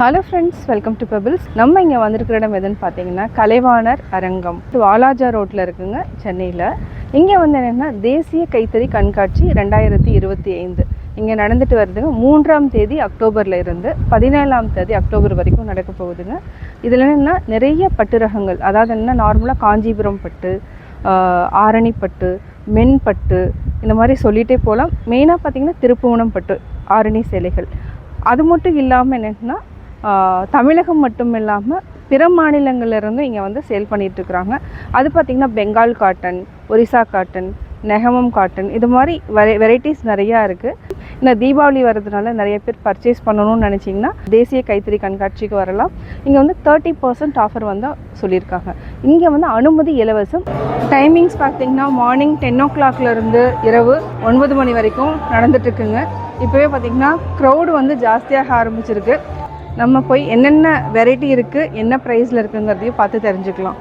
Hello friends welcome to Pebbles நம்ம இங்கே வந்திருக்கிற இடம் எதுன்னு பார்த்தீங்கன்னா கலைவாணர் அரங்கம். வாலாஜா ரோட்டில் இருக்குங்க சென்னையில். இங்கே வந்து என்னென்னா தேசிய கைத்தறி கண்காட்சி ரெண்டாயிரத்தி இருபத்தி ஐந்து. இங்கே நடந்துட்டு வருதுங்க மூன்றாம் தேதி அக்டோபரில் இருந்து பதினேழாம் தேதி அக்டோபர் வரைக்கும் நடக்க போகுதுங்க. இதில் என்னென்னா நிறைய பட்டு ரகங்கள் அதாவது என்ன நார்மலாக காஞ்சிபுரம் பட்டு ஆரணிப்பட்டு மென்பட்டு இந்த மாதிரி சொல்லிகிட்டே போகலாம் மெயினாக பார்த்திங்கன்னா திருப்புவனம் பட்டு ஆரணி சேலைகள். அது மட்டும் இல்லாமல் என்னென்னா தமிழகம் மட்டும் இல்லாமல் பிற மாநிலங்கள்ல இருந்தும் இங்கே வந்து சேல் பண்ணிகிட்ருக்குறாங்க அது பார்த்திங்கன்னா Bengal cotton Orissa cotton Negamam cotton இது மாதிரி வெரை வெரைட்டிஸ் நிறையா இருக்குது இந்த தீபாவளி வர்றதுனால நிறைய பேர் பர்ச்சேஸ் பண்ணணும்னு நினச்சிங்கன்னா தேசிய கைத்தறி கண்காட்சிக்கு வரலாம். இங்கே வந்து தேர்ட்டி பர்சன்ட் ஆஃபர் வந்து சொல்லியிருக்காங்க. இங்கே வந்து அனுமதி இலவசம். டைமிங்ஸ் பார்த்தீங்கன்னா மார்னிங் டென் ஓ இருந்து இரவு ஒன்பது மணி வரைக்கும் நடந்துட்டுருக்குங்க. இப்போவே பார்த்திங்கன்னா க்ரௌடு வந்து ஜாஸ்தியாக ஆரம்பிச்சிருக்கு. நம்ம போய் என்னென்ன வெரைட்டி இருக்குது என்ன ப்ரைஸில் இருக்குங்கிறதையும் பார்த்து தெரிஞ்சுக்கலாம்.